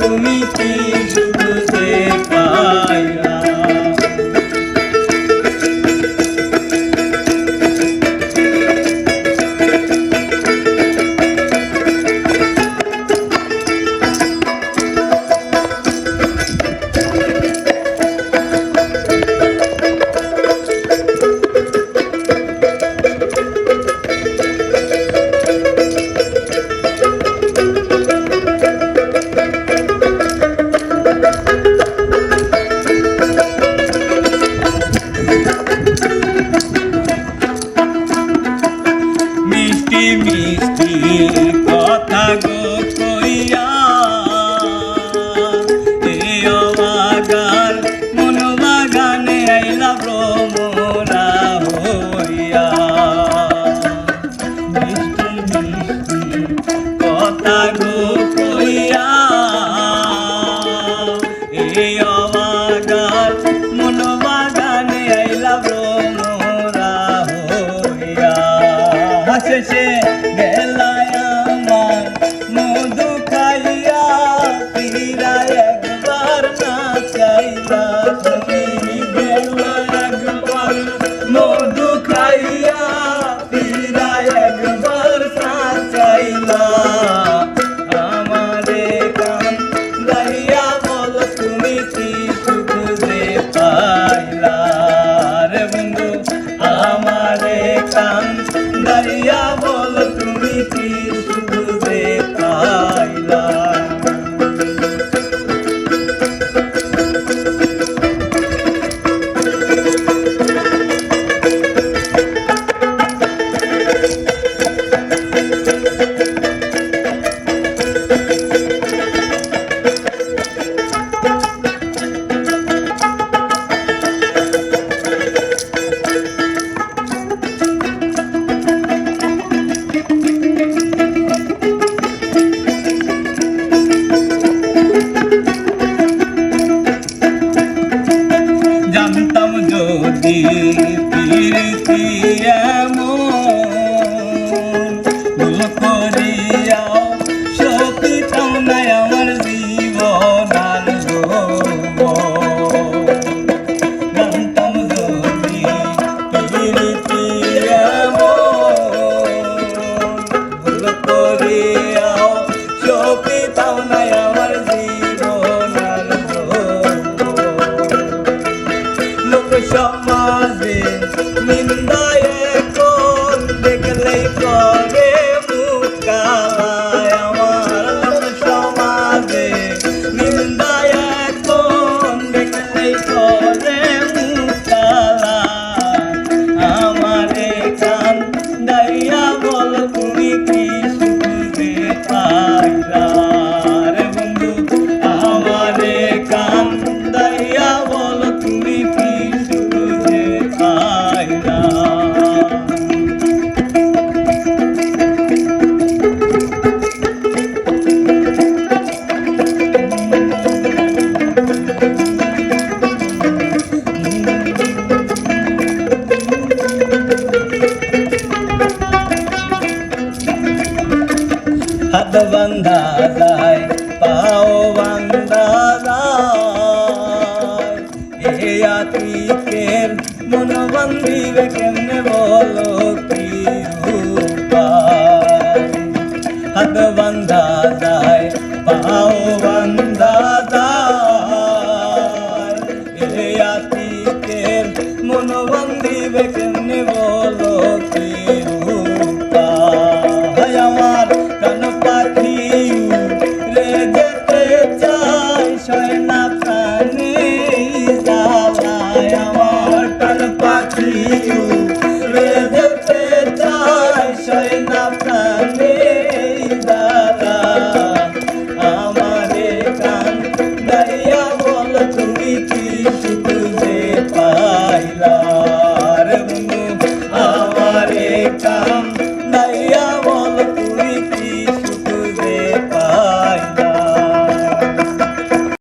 তুমি কি বুঝতে পাইলা মিষ্টি কথা গো কইয়া এই অবাগার মন আইলা ভ্রমরা হইয়া কথা গো কইয়া এই অবাগার আইলা ভ্রমরা হইয়া কান দাইয়া বল তুমি কি সুখে প্রীতি করিয়াও সপিতাম নাই আমার জীবন। জানতাম যদি প্রীতি ভুল করিয়াও সপিতাম নাই আমার জীবন আর 你们的 বান্ধা যায় পাও, বান্ধা যায়। এ আতিকের মন বান্ধিবে কেমনে বলো কি হাত বান্ধা যায়, পাও বান্ধা যায়। এ আতিকের মন বান্ধিবে কেমনে বলো জ্বালায়